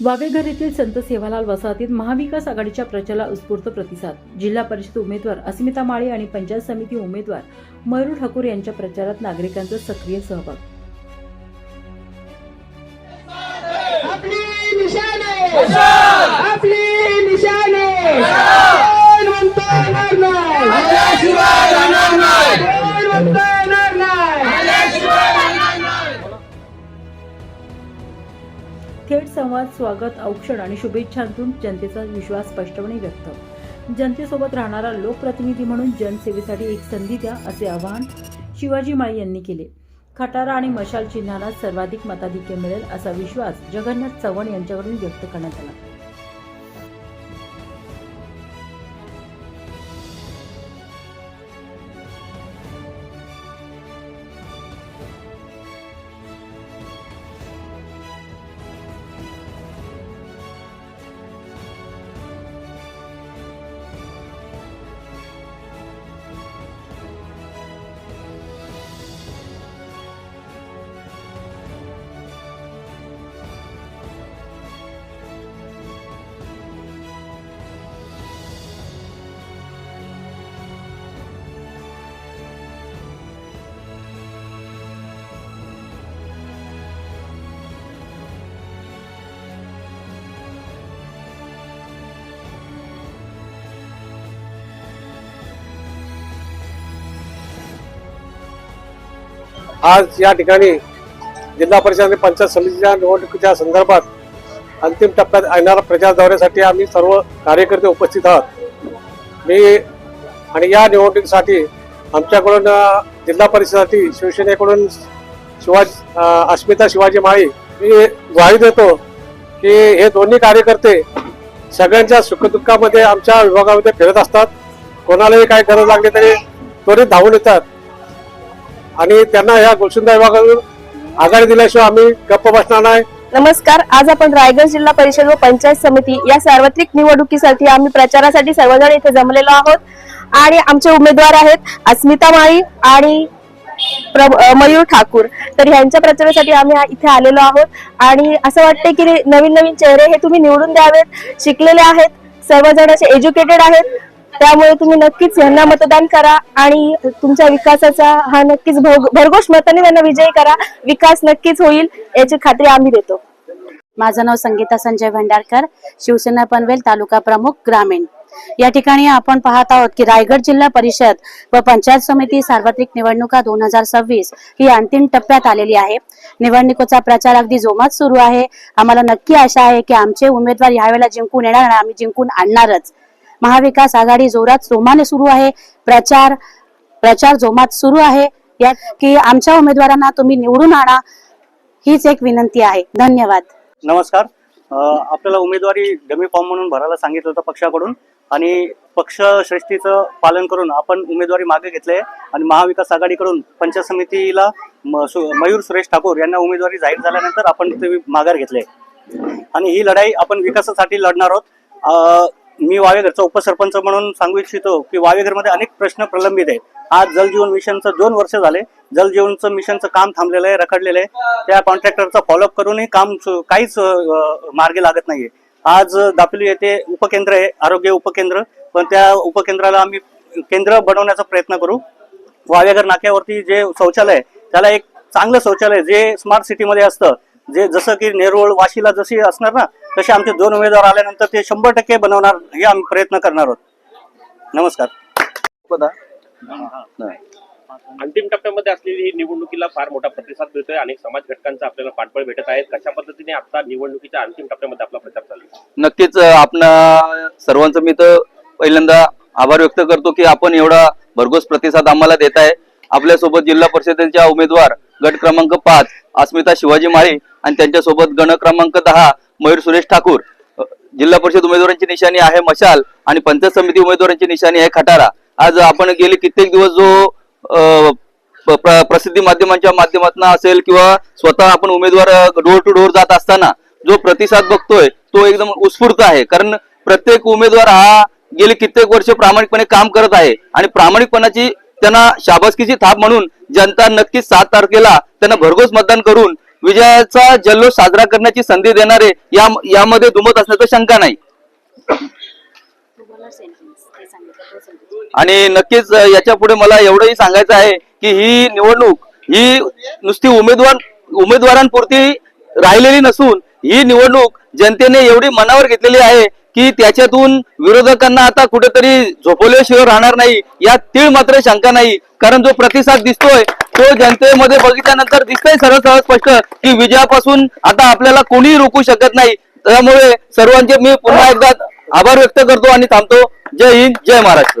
वावेघर येथील संत सेवालाल वसाहतीत महाविकास आघाडीच्या प्रचाराला उत्स्फूर्त प्रतिसाद. जिल्हा परिषद उमेदवार अस्मिता माळी आणि पंचायत समिती उमेदवार मयूर ठाकूर यांच्या प्रचारात नागरिकांचा सक्रिय सहभाग. आपली निशाने संवाद स्वागत औक्षण आणि शुभेच्छांतून जनतेचा विश्वास स्पष्टपणे व्यक्त. जनतेसोबत राहणारा लोकप्रतिनिधी म्हणून जनसेवेसाठी एक संधी द्या असे आवाहन शिवाजी माळी यांनी केले. खटारा आणि मशाल चिन्हाला सर्वाधिक मताधिक्य मिळेल असा विश्वास जगन्नाथ चव्हाण यांच्यावरून व्यक्त करण्यात आला. आज या ठिकाणी जिल्हा परिषद आणि पंचायत समितीच्या निवडणुकीच्या संदर्भात अंतिम टप्प्यात येणाऱ्या प्रचार दौऱ्यासाठी आम्ही सर्व कार्यकर्ते उपस्थित आहोत. मी आणि या निवडणुकीसाठी आमच्याकडून जिल्हा परिषदेसाठी शिवसेनेकडून शिवाजी अस्मिता शिवाजी माळी मी ग्वाही देतो की हे दोन्ही कार्यकर्ते सगळ्यांच्या सुखदुःखामध्ये आमच्या विभागामध्ये फिरत असतात. कोणालाही काय गरज लागली तरी त्वरित धावून येतात. आणि त्यांना ह्या गोलसुंदा विभागातून आघाडी दिल्याशिवाय आम्ही गप्प बसणार नाही. नमस्कार आज आपण रायगड जिल्हा परिषद व पंचायत समिती या सार्वत्रिक निवडणुकीसाठी आम्ही प्रचारासाठी सर्वजण इथे जमलेलो आहोत. आणि आमचे उमेदवार आहेत अस्मिता माळी आणि प्रभ- मयूर ठाकूर. तर ह्यांच्या प्रचारासाठी आम्ही इथे आलेलो आहोत. आणि असं वाटते की नवीन नवीन चेहरे हे तुम्ही निवडून द्यावेत शिकलेले आहेत सर्वजण असे एज्युकेटेड आहेत. त्यामुळे तुम्ही नक्कीच यांना मतदान करा आणि तुमच्या विकासाचा हा नक्कीच भोग- भरघोष मताने त्यांना विजयी करा. विकास नक्कीच होईल याची खात्री आम्ही देतो. माझं नाव संगीता संजय भंडारकर शिवसेना पनवेल तालुका प्रमुख ग्रामीण. या ठिकाणी आपण पाहत आहोत की रायगड जिल्हा परिषद व पंचायत समिती सार्वत्रिक निवडणुका दोन हजार सव्वीस ही अंतिम टप्प्यात आलेली आहे. निवडणुकीचा प्रचार अगदी जोमात सुरू आहे. आम्हाला नक्की आशा आहे की आमचे उमेदवार यावेळेला जिंकून येणार आणि आम्ही जिंकून आणणारच. महाविकास आघाडी जोरात जोमाने सुरू आहे. प्रचार प्रचार जोमात सुरू आहे. यात की आमच्या उमेदवारांना तुम्ही निवडून आणा हीच एक विनंती आहे. धन्यवाद. नमस्कार. आपल्याला उमेदवारी डमी फॉर्म म्हणून भरायला सांगितलं होतं पक्षाकडून आणि पक्ष श्रेष्ठीचं पालन करून आपण उमेदवारी मागे घेतले आणि महाविकास आघाडीकडून पंचायत समितीला मयूर सुरेश ठाकूर यांना उमेदवारी जाहीर झाल्यानंतर आपण ते माघार घेतले. आणि ही लढाई आपण विकासासाठी लढणार आहोत. मी वावेघरचा उपसरपंच म्हणून सांगू इच्छितो की वावेघरमध्ये अनेक प्रश्न प्रलंबित आहेत. आज जलजीवन मिशनचं दोन वर्ष झाले. जलजीवनचं मिशनचं काम थांबलेलं आहे रखडलेलं आहे. त्या कॉन्ट्रॅक्टरचा फॉलोअप करूनही काम काहीच मार्गे मार्गी लागत नाहीये. आज दापिली येथे उपकेंद्र आहे आरोग्य उपकेंद्र. पण त्या उपकेंद्राला आम्ही केंद्र बनवण्याचा प्रयत्न करू. वावेघर नाक्यावरती जे शौचालय आहे, त्याला एक चांगलं शौचालय जे स्मार्ट सिटीमध्ये असतं. जे जसं की नेरुळ वाशीला जशी असणार ना तसे आमचे दोन उमेदवार आल्यानंतर ते शंभर टक्के बनवणार हे आम्ही प्रयत्न करणार आहोत. नमस्कार. अंतिम टप्प्यामध्ये असलेली ही निवडणुकीला फार मोठा प्रतिसाद मिळतोय. अनेक समाज घटकांचा आपल्याला पाठबळ भेटत आहेत. कशा पद्धतीने आता निवडणुकीच्या अंतिम टप्प्यामध्ये आपला प्रचार चालू आहे? नक्कीच आपण सर्वांचं मी तर पहिल्यांदा आभार व्यक्त करतो की आपण एवढा भरघोस प्रतिसाद आम्हाला देत आहे आपल्यासोबत जिल्हा परिषदेच्या उमेदवार गट क्रमांक पाच अस्मिता शिवाजी माळी आणि त्यांच्यासोबत गण क्रमांक दहा मयूर सुरेश ठाकूर. जिल्हा परिषद उमेदवारांची निशाणी आहे मशाल आणि पंचायत समिती उमेदवारांची निशाणी आहे खटारा. आज आपण गेले कित्येक दिवस जो प्रसिद्धी माध्यमांच्या माध्यमातून असेल किंवा स्वतः आपण उमेदवार डोर टू डोर जात असताना जो प्रतिसाद बघतोय तो एकदम उत्स्फूर्त आहे. कारण प्रत्येक उमेदवार हा गेली कित्येक वर्ष प्रामाणिकपणे काम करत आहे आणि प्रामाणिकपणाची त्यांना शाबासकीची थाप म्हणून जनता नक्कीच सात तारखेला त्यांना भरघोस मतदान करून विजयाचा जल्लोष साजरा करण्याची संधी देणारे या यामध्ये दुमत असण्याचं शंका नाही. आणि नक्कीच याच्यापुढे मला एवढंही सांगायचं आहे की ही निवडणूक ही नुसती उमेदवार उमेदवारांपुरती राहिलेली नसून ही निवडणूक जनतेने एवढी मनावर घेतलेली आहे की त्याच्यातून विरोधकांना आता कुठेतरी झोपवल्याशिवाय राहणार नाही. यात तीळ मात्र शंका नाही. कारण जो प्रतिसाद दिसतोय तो जनतेमध्ये बघितल्यानंतर दिसतोय सरळ सरळ स्पष्ट की विजयापासून आता आपल्याला कोणीही रोखू शकत नाही. त्यामुळे सर्वांचे मी पुन्हा एकदा आभार व्यक्त करतो आणि थांबतो. जय हिंद जय महाराष्ट्र.